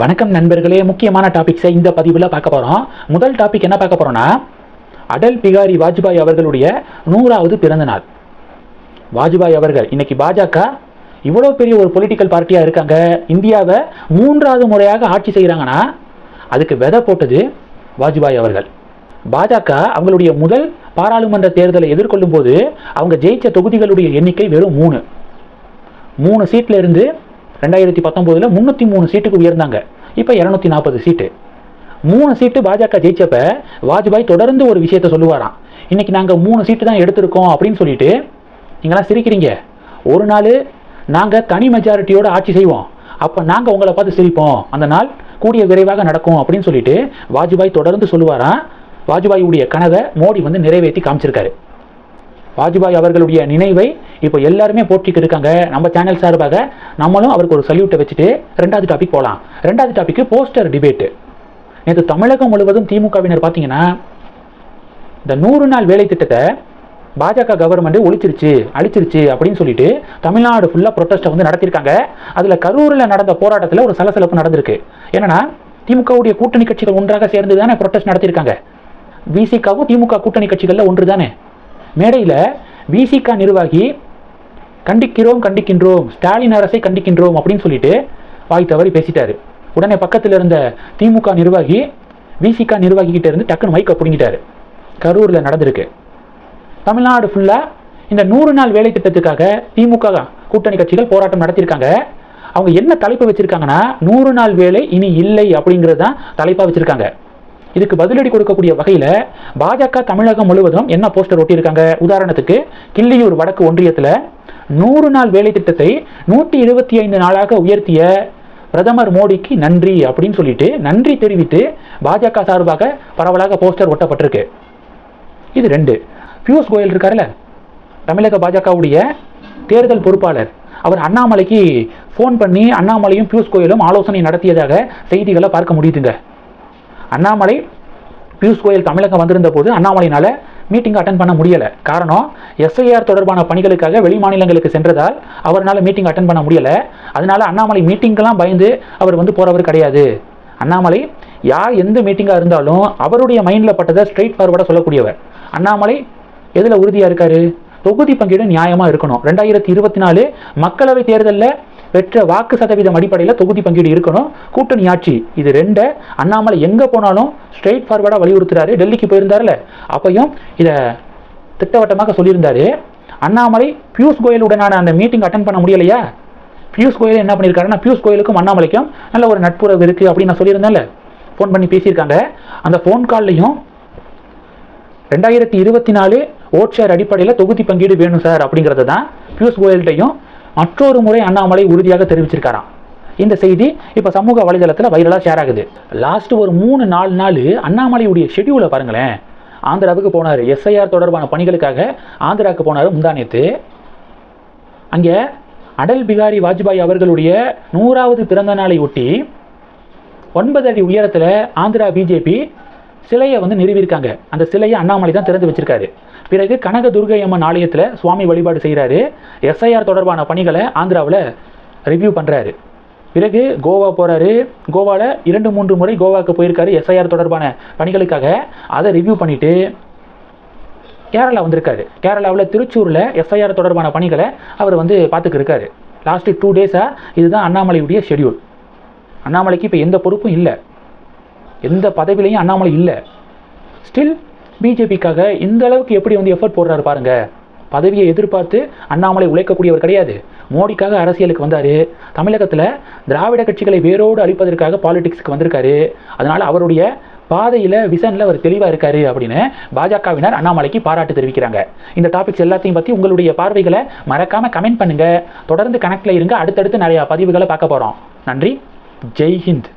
வணக்கம் நண்பர்களே முக்கியமான டாபிக்ஸை இந்த பதிவில் பார்க்க போகிறோம் முதல் டாபிக் என்ன பார்க்க போகிறோம்னா அடல் பிகாரி வாஜ்பாய் அவர்களுடைய நூறாவது பிறந்த நாள். வாஜ்பாய் அவர்கள் இன்னைக்கு பாஜக இவ்வளோ பெரிய ஒரு பொலிட்டிக்கல் பார்ட்டியாக இருக்காங்க. இந்தியாவை மூன்றாவது முறையாக ஆட்சி செய்கிறாங்கன்னா அதுக்கு விதை போட்டது வாஜ்பாய் அவர்கள். பாஜக அவங்களுடைய முதல் பாராளுமன்ற தேர்தலை எதிர்கொள்ளும் போது அவங்க ஜெயிச்ச தொகுதிகளுடைய எண்ணிக்கை வெறும் மூணு. மூணு சீட்டில் இருந்து ரெண்டாயிரத்தி பத்தொம்போதில் முந்நூற்றி மூணு சீட்டுக்கு உயர்ந்தாங்க. இப்போ இரநூத்தி நாற்பது சீட்டு. மூணு சீட்டு பாஜக ஜெயிச்சப்ப வாஜ்பாய் தொடர்ந்து ஒரு விஷயத்த சொல்லுவாராம். இன்னைக்கு நாங்கள் மூணு சீட்டு தான் எடுத்திருக்கோம் அப்படின்னு சொல்லிட்டு நீங்களாம் சிரிக்கிறீங்க. ஒரு நாள் நாங்கள் தனி மெஜாரிட்டியோட ஆட்சி செய்வோம். அப்போ நாங்கள் உங்களை பார்த்து சிரிப்போம். அந்த நாள் கூடிய விரைவாக நடக்கும் அப்படின்னு சொல்லிட்டு வாஜ்பாய் தொடர்ந்து சொல்லுவாராம். வாஜ்பாயுடைய கனவை மோடி வந்து நிறைவேற்றி காமிச்சிருக்காரு. வாஜ்பாய் அவர்களுடைய நினைவை இப்போ எல்லாருமே போற்றிக்கிட்டு இருக்காங்க. நம்ம சேனல் சார்பாக நம்மளும் அவருக்கு ஒரு சல்யூட்டை வச்சுட்டு ரெண்டாவது டாபிக் போகலாம் ரெண்டாவது டாபிக் போஸ்டர் டிபேட்டு நேற்று தமிழகம் முழுவதும் திமுகவினர் பார்த்தீங்கன்னா இந்த நூறு நாள் வேலை திட்டத்தை பாஜக கவர்மெண்ட் ஒழிச்சிருச்சு அழிச்சிருச்சு அப்படின்னு சொல்லிட்டு தமிழ்நாடு ஃபுல்லாக ப்ரொட்டஸ்ட்டை வந்து நடத்தியிருக்காங்க. அதில் கரூரில் நடந்த போராட்டத்தில் ஒரு சலசலப்பு நடந்திருக்கு. என்னன்னா திமுகவுடைய கூட்டணி கட்சிகள் ஒன்றாக சேர்ந்து தானே ப்ரொட்டஸ்ட் நடத்தியிருக்காங்க விசிகாவும் திமுக கூட்டணி கட்சிகளில் ஒன்று தானே மேடையில் விசிகா நிர்வாகி கண்டிக்கிறோம் கண்டிக்கின்றோம் ஸ்டாலின் அரசை கண்டிக்கின்றோம் அப்படின்னு சொல்லிட்டு வாய் தவறி பேசிட்டாரு. உடனே பக்கத்தில் இருந்த திமுக நிர்வாகி விசிகா நிர்வாகி கிட்ட இருந்து டக்குன்னு மைக்க பிடுங்கிட்டாரு. கரூரில் நடந்திருக்கு. தமிழ்நாடு ஃபுல்லாக இந்த நூறு நாள் வேலை திட்டத்துக்காக திமுக கூட்டணி கட்சிகள் போராட்டம் நடத்தியிருக்காங்க. அவங்க என்ன தலைப்பு வச்சிருக்காங்கன்னா நூறு நாள் வேலை இனி இல்லை அப்படிங்கிறது தான் தலைப்பாக வச்சிருக்காங்க. இதுக்கு பதிலடி கொடுக்கக்கூடிய வகையில் பாஜக தமிழகம் முழுவதும் என்ன போஸ்டர் ஒட்டியிருக்காங்க? உதாரணத்துக்கு கிள்ளியூர் வடக்கு ஒன்றியத்தில் நூறு நாள் வேலை திட்டத்தை நூற்றி இருபத்தி ஐந்து நாளாக உயர்த்திய பிரதமர் மோடிக்கு நன்றி அப்படின்னு சொல்லிட்டு நன்றி தெரிவித்து பாஜக சார்பாக பரவலாக போஸ்டர் ஒட்டப்பட்டிருக்கு. இது ரெண்டு. பியூஷ் கோயல் இருக்காருல்ல? தமிழக பாஜகவுடைய தேர்தல் பொறுப்பாளர். அவர் அண்ணாமலைக்கு ஃபோன் பண்ணி அண்ணாமலையும் பியூஷ் கோயலும் ஆலோசனை நடத்தியதாக செய்திகளை பார்க்க முடியுதுங்க. அண்ணாமலை பியூஷ் கோயல் தமிழகம் வந்திருந்த போது அண்ணாமலையினால் மீட்டிங் அட்டன் பண்ண முடியலை. காரணம் எஸ்ஐஆர் தொடர்பான பணிகளுக்காக வெளி மாநிலங்களுக்கு சென்றதால் அவரால் மீட்டிங் அட்டன் பண்ண முடியலை. அதனால அண்ணாமலை மீட்டிங்கெல்லாம் பயந்து அவர் வந்து போகிறவர் கிடையாது. அண்ணாமலை யார் எந்த மீட்டிங்காக இருந்தாலும் அவருடைய மைண்டில் பட்டதை ஸ்ட்ரெயிட் ஃபார்வர்டாக சொல்லக்கூடியவர். அண்ணாமலை எதில் உறுதியாக இருக்காரு? தொகுதி பங்கீடு நியாயமாக இருக்கணும். ரெண்டாயிரத்தி இருபத்தி நாலு மக்களவை தேர்தலில் பெற்ற வாக்கு சதவீதம் அடிப்படையில் தொகுதி பங்கீடு இருக்கணும். கூட்டணி ஆட்சி இது ரெண்டை. அண்ணாமலை எங்கே போனாலும் ஸ்ட்ரெயிட் ஃபார்வர்டாக வலியுறுத்துறாரு. டெல்லிக்கு போயிருந்தார்ல அப்பையும் இதை திட்டவட்டமாக சொல்லியிருந்தாரு. அண்ணாமலை பியூஷ் கோயலுடனான அந்த மீட்டிங் அட்டன் பண்ண முடியலையா? பியூஷ் கோயல் என்ன பண்ணியிருக்காருன்னா பியூஷ் கோயலுக்கும் அண்ணாமலைக்கும் நல்ல ஒரு நட்புறவு இருக்குது அப்படின்னு நான் சொல்லியிருந்தேன்ல. ஃபோன் பண்ணி பேசியிருக்காங்க. அந்த ஃபோன் கால்லையும் ரெண்டாயிரத்தி இருபத்தி நாலு ஓட் ஷேர் அடிப்படையில் தொகுதி பங்கீடு வேணும் சார் அப்படிங்கிறது தான் பியூஷ் கோயல்கிட்டையும் மற்றொரு முறை அண்ணாமலை உறுதியாக தெரிவிச்சிருக்காராம். இந்த செய்தி இப்போ சமூக வலைதளத்தில் வைரலாக ஷேர் ஆகுது. லாஸ்ட் ஒரு மூணு நாலு நாள் அண்ணாமலையுடைய ஷெட்யூலை பாருங்களேன். ஆந்திராவுக்கு போனார். எஸ்ஐஆர் தொடர்பான பணிகளுக்காக ஆந்திராவுக்கு போனார் முந்தானியத்து அங்கே அடல் பிகாரி வாஜ்பாய் அவர்களுடைய நூறாவது பிறந்த நாளை ஒட்டி ஒன்பது அடி உயரத்தில் ஆந்திரா பிஜேபி சிலையை வந்து நிறுவியிருக்காங்க. அந்த சிலையை அண்ணாமலை தான் திறந்து வச்சிருக்காரு. பிறகு கனக துர்கை அம்மன் ஆலயத்தில் சுவாமி வழிபாடு செய்கிறாரு எஸ்ஐஆர் தொடர்பான பணிகளை ஆந்திராவில் ரிவ்யூ பண்ணுறாரு பிறகு கோவா போகிறாரு கோவாவில் இரண்டு மூன்று முறை கோவாவுக்கு போயிருக்காரு எஸ்ஐஆர் தொடர்பான பணிகளுக்காக. அதை ரிவ்யூ பண்ணிவிட்டு கேரளா வந்திருக்காரு. கேரளாவில் திருச்சூரில் எஸ்ஐஆர் தொடர்பான பணிகளை அவர் வந்து பார்த்துக்கிருக்காரு லாஸ்ட்டு டூ டேஸாக இதுதான் அண்ணாமலையுடைய ஷெட்யூல் அண்ணாமலைக்கு இப்போ எந்த பொறுப்பும் இல்லை. எந்த பதவியிலையும் அண்ணாமலை இல்லை. ஸ்டில் பிஜேபிக்காக இந்த அளவுக்கு எப்படி வந்து எஃபர்ட் போடுறாரு பாருங்க. பதவியை எதிர்பார்த்து அண்ணாமலை உழைக்கக்கூடியவர் கிடையாது. மோடிக்காக அரசியலுக்கு வந்தார். தமிழகத்தில் திராவிட கட்சிகளை வேரோடு அழிப்பதற்காக பாலிடிக்ஸுக்கு வந்திருக்காரு. அதனால் அவருடைய பாதையில் விசனில் அவர் தெளிவாக இருக்காரு அப்படின்னு பாஜகவினர் அண்ணாமலைக்கு பாராட்டு தெரிவிக்கிறாங்க. இந்த டாபிக்ஸ் எல்லாத்தையும் பற்றி உங்களுடைய பார்வைகளை மறக்காமல் கமெண்ட் பண்ணுங்கள் தொடர்ந்து கனெக்டில் இருங்க. அடுத்தடுத்து நிறையா பதிவுகளை பார்க்க போகிறோம் நன்றி. ஜெய் ஹிந்த்.